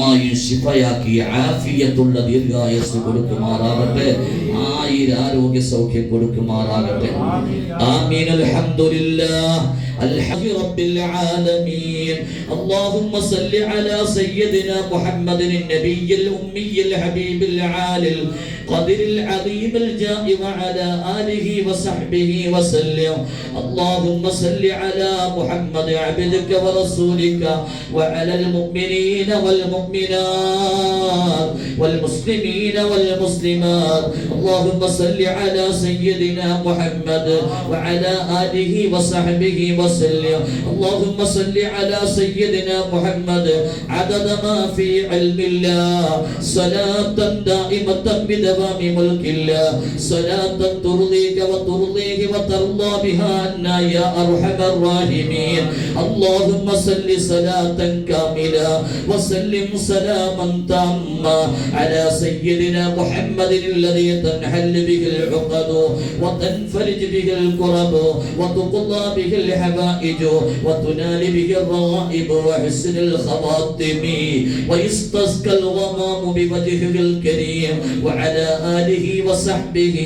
ശിഫയാക്കി ആഫിയത്തുള്ള ദീർഘായസ് കൊടുക്കുമാറാകട്ടെ. ആയിര ആരോഗ്യ സൗഖ്യം കൊടുക്കുമാറാകട്ടെ. ആമീൻ. അൽഹംദുലില്ലാഹ്. അൽഹംദു റബ്ബിൽ ആലമീൻ. അല്ലാഹുമ്മ സല്ലി അലാ സയ്യിദിനാ മുഹമ്മദ് محمد النبي الأمي الحبيب العالي القدر العظيم الجاه وعلى آله وصحبه وسلم. اللهم صل على محمد عبدك ورسولك وعلى المؤمنين والمؤمنات والمسلمين والمسلمات. اللهم صل على سيدنا محمد وعلى آله وصحبه وسلم. اللهم صل على سيدنا محمد. عدد ما في علم الله صلاة دائمة بدوام ملك الله صلاة ترضيك وترضيه وترضى بها عنا يا أرحم الراحمين اللهم صل صلاة كاملة وسلم سلاما تاما على سيدنا محمد الذي تنحل به العقد وتنفرج به الكرب وتقضى به الحوائج وتنال به الرغائب وحسن الخواتم ويستسقى الغمام بوجهه الكريم وعلى آله وصحبه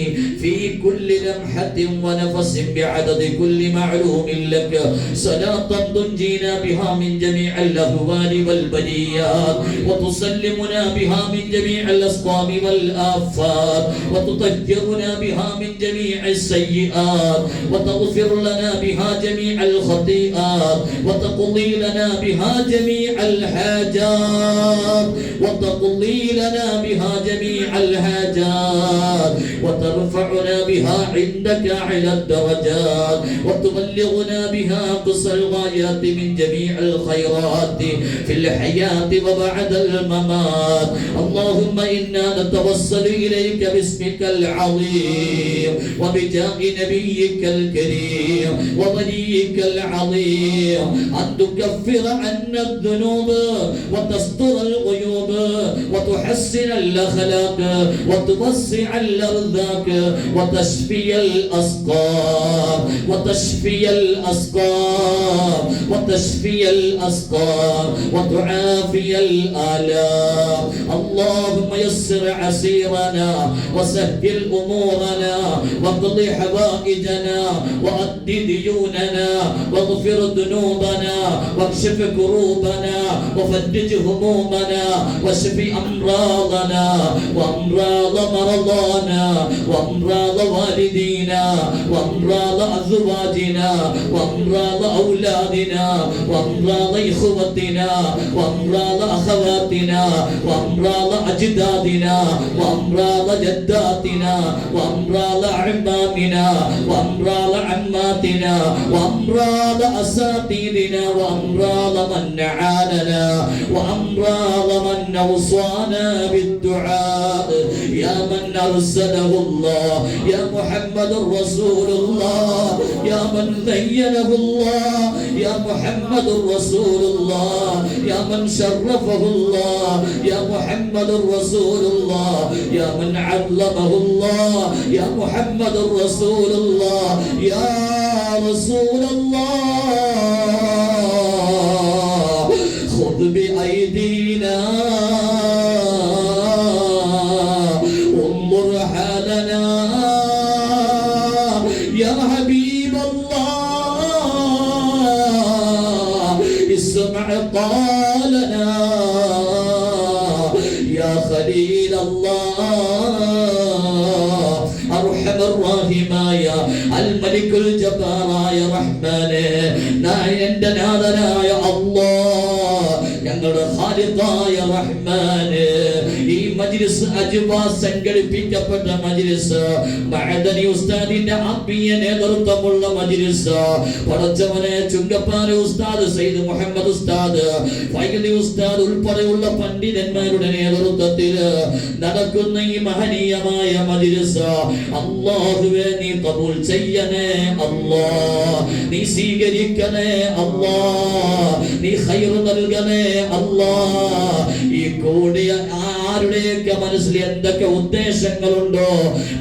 في كل لمحة ونفس بعدد كل معلوم لك. صلاة تنجينا بها من جميع الأهوال والبليات وتسلمنا بها من جميع الأسقام والآفات وتطهرنا بها من جميع السيئات وتغفر لنا بها جميع الخطيئات وتقضي لنا بها جميع الحاجات. وتقضي لنا بها جميع الحاجات وترفعنا بها عندك على الدرجات وتبلغنا بها قصى الغايات من جميع الخيرات في الحياة وبعد الممات. اللهم إنا نتوسل إليك باسمك العظيم وبجاه نبيك الكريم ووليك العظيم أن تكفر عنا الذنوب وتستر الغيوب وتحسن الأخلاق وتوسع الأرزاق وتشفي الأسقام وتشفي الأسقام وتشفي الأسقام وتعافي الآلام. اللهم يسر عسيرنا وسهل أمورنا واقض حوائجنا وأد ديوننا واغفر ذنوبنا واكشف كروبنا وفرج همومنا واشف أمراضنا وأمراض مرضانا وأمراض والدينا وأمراض أزواجنا وأمراض أولادنا وأمراض إخوتنا وأمراض أخواتنا وأمراض أجدادنا وأمراض جداتنا وأمراض أعمامنا وأمراض عماتنا وأمراض أساتذنا وأمراض من نعاننا وأمراض من أوصانا بالدعاء. يا من أرسله الله يا محمد رسول الله يا من زينه الله يا محمد رسول الله يا من شرفه الله يا محمد رسول الله يا من علمه الله يا محمد رسول الله يا رسول الله. الرحيمايا الملك الجبارايا رحماني ناي عندنا لنا يا الله يا خالقايا رحماني മജ്ലിസ് അജ്വാ സംഘടിപ്പിക്കപ്പെട്ട മജിലിസ്. മഅദനി ഉസ്താദിന്റെ ആത്മീയ നേതൃത്വമുള്ള മജിലിസ്. പടച്ചവനെ ചുങ്കപ്പാറ ഉസ്താദ് സയ്യിദ് മുഹമ്മദ് ഉസ്താദ്. ഫൈലി ഉസ്താദ് ഉൾപ്പെടെയുള്ള പണ്ഡിതന്മാരുടെ നേതൃത്വത്തിൽ നടക്കുന്ന ഈ മഹനീയമായ മജിലിസ്. അല്ലാഹുവേ നീ കബൂൽ ചെയ്യണേ അല്ലാ. നീ സ്വീകരിക്കണേ അല്ലാ. നീ ഹൈർ നൽകണേ അല്ലാ. ഈ കൂടിയ ആരുടെയൊക്കെ മനസ്സിൽ എന്തൊക്കെ ഉദ്ദേശങ്ങളുണ്ടോ?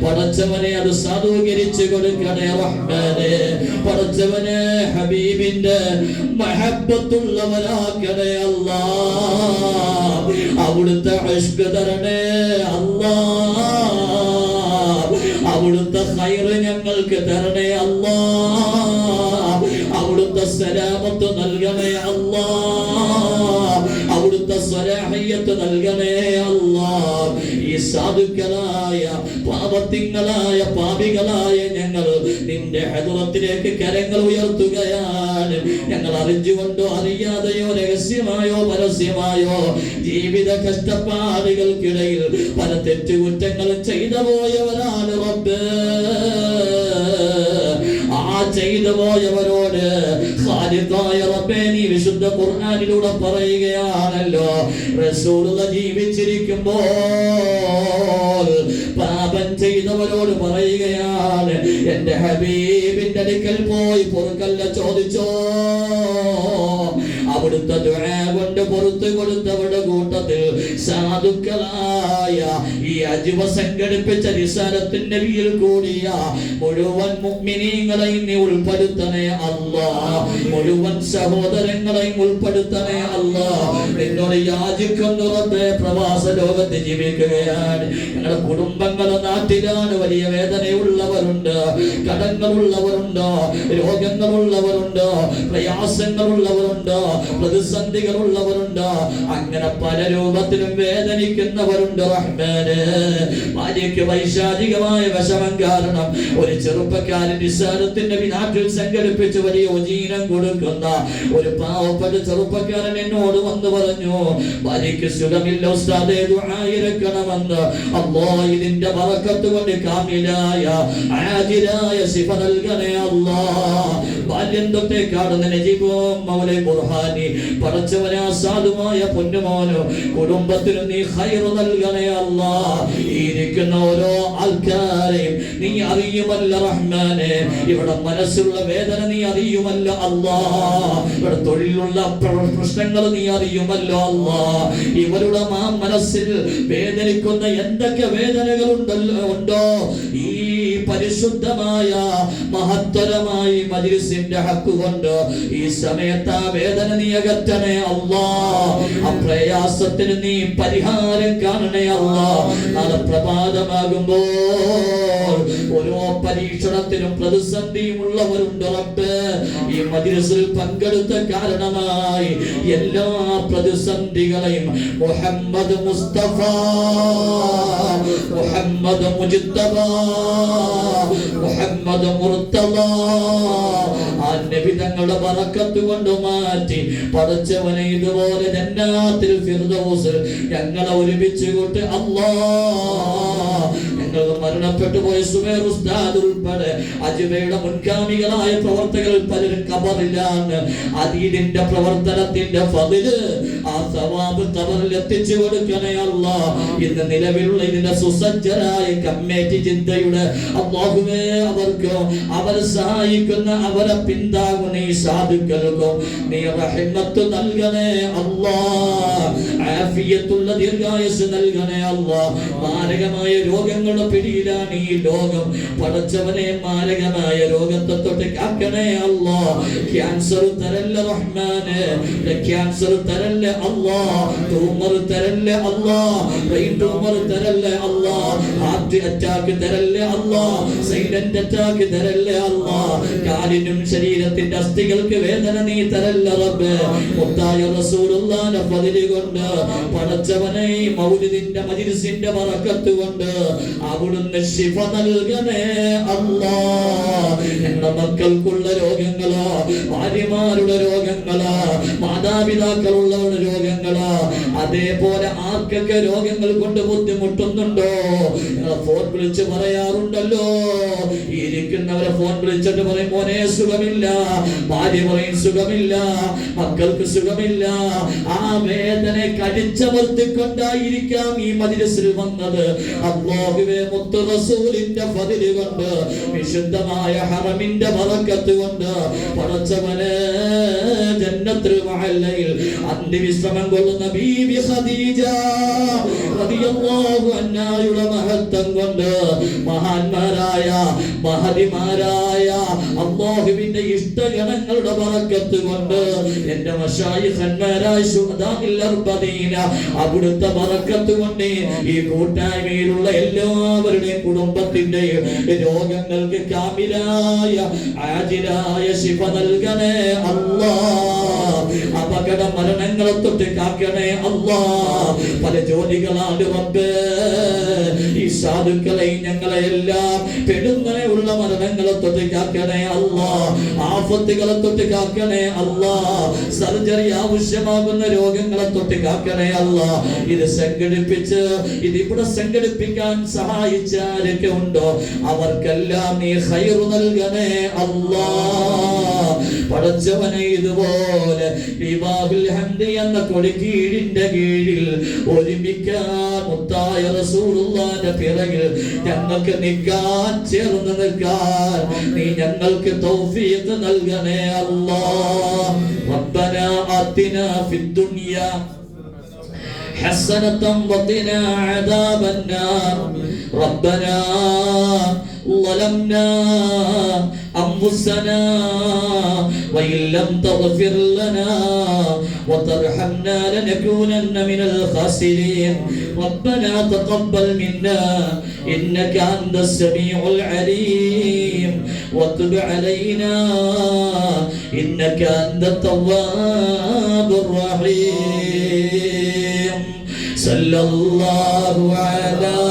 പടച്ചവനെ അത് സാധൂകരിച്ചു കൊടുക്കണേ റഹ്മാനെ. പടച്ചവനെ ഹബീബിന്റെ മഹബത്തുള്ളവനാക്കണേ അല്ലാ. അവിടുത്തെ അഷ്ക് തരണേ അല്ലാ. അവിടുത്തെ ഹൈറ് ഞങ്ങൾക്ക് തരണേ അല്ലാ. അവിടുത്തെ സലാമത്ത് നൽകണേ അല്ലാ. സ്വരാഹയ്യത്ത് നൽകണേ അല്ലാ. ഈ സാധുക്കളായ പാപത്തിങ്ങളായ പാപികളായ ഞങ്ങൾ നിന്റെ ഹദുറത്തിലേക്ക് കരങ്ങൾ ഉയർത്തുകയാണ്. ഞങ്ങൾ അറിഞ്ഞുകൊണ്ടോ അറിയാതെയോ രഹസ്യമായോ പരസ്യമായോ ജീവിത കഷ്ടപ്പാടുകൾക്കിടയിൽ പല തെറ്റുകുറ്റങ്ങളും ചെയ്തു പോയവരാണ് റബ്ബ്. ചെയ്തു പോയവരോട് വിശുദ്ധ ഖുർആനിലൂടെ പറയുകയാണല്ലോ റസൂലുള്ള ജീവിച്ചിരിക്കുമ്പോൾ പാപം ചെയ്തവരോട് പറയുകയാണ് എന്റെ ഹബീബിന്റെ അടുക്കൽ പോയി പൊറുക്കല്ല ചോദിച്ചോ? ദുആ കൊണ്ട് പുറത്തു കൊടുത്തവരുടെ കൂട്ടത്തിൽ സാധുക്കളായ ഈ അജിവ സംഘടിപ്പിച്ച നിസാരത്തിന്റെ വീൽ കൂടിയ മുഴുവൻ മുഅ്മിനീങ്ങളെയും നീ ഉൾപ്പെടുത്തണേ അല്ല. മുഴുവൻ സഹോദരങ്ങളെയും ഉൾപ്പെടുത്തണേ അല്ല. നിന്നോട് യാചിക്കുന്നു റബ്ബേ പ്രവാസ ലോകത്ത് ജീവിക്കുകയാണ്. ഞങ്ങളുടെ കുടുംബങ്ങളെ നാട്ടിലാണ് വലിയ വേദനയുള്ളവരുണ്ട് കടങ്ങളുള്ളവരുണ്ട് രോഗങ്ങളുള്ളവരുണ്ട് പ്രയാസങ്ങളുള്ളവരുണ്ട്. പ്രതിസന്ധികളുള്ളവരുണ്ട് അങ്ങനെ പല രൂപത്തിലും വേദനിക്കുന്നവരുണ്ട് ഭാര്യയ്ക്ക് വൈശാചികമായ വിഷമം കാരണം ഒരു ചെറുപ്പക്കാരൻ നിസ്സാരത്തിന്റെ നാട്ടിൽ സംഘടിപ്പിച്ച് വലിയ ഉജീനം കൊടുക്കുന്ന ഒരു പാവപ്പെട്ട ചെറുപ്പക്കാരൻ എന്നോട് വന്നു പറഞ്ഞു ഭാര്യയ്ക്ക് സുഖമില്ല ഉസ്താദേ അല്ലോ ഇതിന്റെ ബറക്കത്ത് കൊണ്ട് കാമിലായ ആജിരായ ശിഫ നൽകണേ അല്ലാ ബാല്യം തൊട്ടേ കാണുന്ന നജീബോ മൗലെ ബുർഹാനി പടച്ചവനാ സാധുമായ പൊന്നുമോനോ കുടുംബത്തിന് നീ ഹൈർ നൽകണേ അല്ല. ഇരിക്കുന്ന ഓരോ ആൾക്കാരെയും നീ അറിയുമല്ല റഹ്മാനെ. ഇവിടെ മനസ്സുള്ള വേദന നീ അറിയുമല്ല അല്ലാ. ഇവിടെ തൊഴിലുള്ള പ്ര- പ്രശ്നങ്ങൾ നീ അറിയുമല്ലോ അല്ലാ. ഇവരുടെ മാ മനസ്സിൽ വേദനിക്കുന്ന എന്തൊക്കെ വേദനകൾ ഉണ്ടല്ലോ ഉണ്ടോ? ഈ പരിശുദ്ധമായ മഹത്തരമായി മജിലിസിന്റെ ഹക്ക് കൊണ്ട് ഈ സമയത്ത് ആ വേദന നീ അകറ്റണേ അല്ലാ. ആ പ്രയാസത്തിന് നീ പരിഹാരം കാണണേ അല്ലാ. നാളെ പ്രഭാതമാകുമ്പോൾ ഓരോ പരീക്ഷണത്തിനും പ്രതിസന്ധിയും ഉള്ളവരുണ്ട് റബ്ബ്. ഈ മജിലിസിൽ പങ്കെടുത്ത കാരണമായി എല്ലാ പ്രതിസന്ധികളെയും മുഹമ്മദ് മുസ്തഫ മുഹമ്മദ് മുജിത്തബ മുഹമ്മദ് മുർത്തബ ആ നബി തങ്ങളുടെ ബർക്കത്ത് കൊണ്ട് മാറ്റി പടച്ചവനെ ഇതുപോലെ ജന്നാത്തിൽ ഫിർദൗസ് ഞങ്ങളെ ഒരുമിച്ച് കൂട്ട് അല്ലാ ഞങ്ങൾ മരണപ്പെട്ടു പോയ സുമേർ ഉസ്താദ് ഉൾപ്പെടെ അജ്മയുടെ മുൻഗാമികളായ പ്രവർത്തകർ പലരും കബറിലാണ്. അതീതിന്റെ പ്രവർത്തനത്തിന്റെ പതിൽ ആ സവാബ് കബറിൽ എത്തിച്ചു കൊടുക്കണയല്ല ഇന്ന് നിലവിലുള്ള ഇതിന്റെ സുസജ്ജരായ കമ്മിറ്റി ചിന്തയുടെ അള്ളാഹുവേ അവർക്ക് അവരെ സഹായിക്കുന്ന അവരെ പിന്താകുന്ന ഈ സാധുക്കൾക്കും നീ റഹിമത്ത് നൽകണേ അല്ലാ. ആഫിയത്തുള്ള ദീർഘായുസ് നൽകണേ അള്ളാ മാരകമായ രോഗങ്ങളുടെ പിടിയിലാണ് ഈ ലോകം. പടച്ചവനെ മാരകമായ രോഗത്തെ തൊട്ട് കാക്കണേ അല്ലോ. ക്യാൻസർ തരല്ല റഹ്മാന്. ക്യാൻസർ തരല്ല അല്ലോ. ട്യൂമർ തരല്ല അല്ലോ. ബ്രെയിൻ ട്യൂമർ തരല്ല അല്ലോ. ഹാർട്ട് അറ്റാക്ക് തരല്ല അല്ലോ. സൈലന്റ് അറ്റാക്ക് തരല്ല അല്ലോ. കാലിനും ശരീരത്തിന്റെ അസ്ഥികൾക്ക് വേദന നീ തരല്ല റബ്ബ്. മുത്തായ റസൂലുള്ളാന്റെ ഫതിൽ കൊണ്ട് പടച്ചവനെ മൗലിദിന്റെ മജിലിസിന്റെ ബറക്കത്ത് കൊണ്ട് അവിടുന്ന് ശിഫ നൽകണേ അല്ലാ. ഞങ്ങളുടെ മക്കൾക്കുള്ള രോഗങ്ങളാ ഭാര്യമാരുടെ രോഗങ്ങളാ മാതാപിതാക്കളുള്ളവരുടെ രോഗങ്ങളാ. അതേപോലെ ആർക്കൊക്കെ രോഗങ്ങൾ കൊണ്ട് ബുദ്ധിമുട്ടുന്നുണ്ടോ? ഫോൺ വിളിച്ച് പറയാറുണ്ടല്ലോ. ഇരിക്കുന്നവരെ ഫോൺ വിളിച്ചിട്ട് പറയും മോനെ സുഖമില്ല. ഭാര്യ പറയും സുഖമില്ല. മക്കൾക്ക് സുഖമില്ല. ആ വേദന കടിച്ചമർത്തിക്കൊണ്ടായിരിക്കാം ഈ മതിരസിൽ വന്നത്. അള്ളാഹുവേ മുത്തു റസൂലിന്റെ ഫതിൽ കൊണ്ട് വിശുദ്ധമായ ഹറമിന്റെ ബറക്കത്ത് കൊണ്ട് പടച്ചവന് ജന്നത്തുൽ മഹല്ലയിൽ അന്തിവിശ്രമം കൊള്ളുന്ന ബീബി ഖദീജ റളിയല്ലാഹു അൻഹായുടെ മഹത്വം കൊണ്ട് മഹാന്മാരായ മഹതിമാരായ അള്ളാഹുവിന്റെ ഇഷ്ടഗണങ്ങളുടെ ബറക്കത്ത് കൊണ്ട് എന്റെ മഷായിഖന്മാരായ ശുഹദാഇൽ അർബദീന അവിടുത്തെ ബറക്കത്ത് കൊണ്ട് ഈ കൂട്ടായ്മയിലുള്ള എല്ലാവരുടെയും കുടുംബത്തിന്റെ രോഗങ്ങൾക്ക് കാമിലായ ആജിലായ ശിഫ നൽകണേ അല്ലാ. അപകട മരണങ്ങളെ തൊട്ട് കാക്കണേ അല്ലാ. പല ജോലികളാണ് റബ്ബേ. ഈ സാധുക്കളെ ഞങ്ങളെ എല്ലാം പെടുന്നനെയുള്ള മരണങ്ങളെ തൊട്ട് കാക്കണേ അല്ലാ. ആഫത്തുകളെ തൊട്ട് കാക്കണേ അല്ലാ. സർജറി ആവശ്യമാകുന്ന രോഗങ്ങളെ തൊട്ട് കാക്കണേ അല്ലാ. ഇത് സംഘടിപ്പിച്ച് ഇത് ഇവിടെ സംഘടിപ്പിക്കാൻ സഹായിച്ചാരൊക്കെ ഉണ്ടോ അവർക്കെല്ലാം നീ ഹൈറു നൽകണേ അല്ലാ പടച്ചവനെ ഇതുപോലെ വിവാഹുൽ ഹംദ് എന്ന കൊടിക്കീഴിന്റെ കീഴിൽ ഒരുമിക്കാൻ മുത്തായ റസൂലുള്ളാന്റെ പിറകിൽ ഞങ്ങൾക്ക് നിൽക്കാൻ ചേർന്ന് നിൽക്കാൻ നീ ഞങ്ങൾക്ക് തൗഫീഖ് നൽകണേ അല്ലാ ربنا آتنا في الدنيا حسنة وقنا عذاب النار ربنا ظلمنا أنفسنا وإن لم تغفر لنا وترحمنا لنكونن من الخاسرين. ربنا تقبل منا إنك أنت السميع العليم. وتب علينا إنك أنت التواب الرحيم. صلى الله على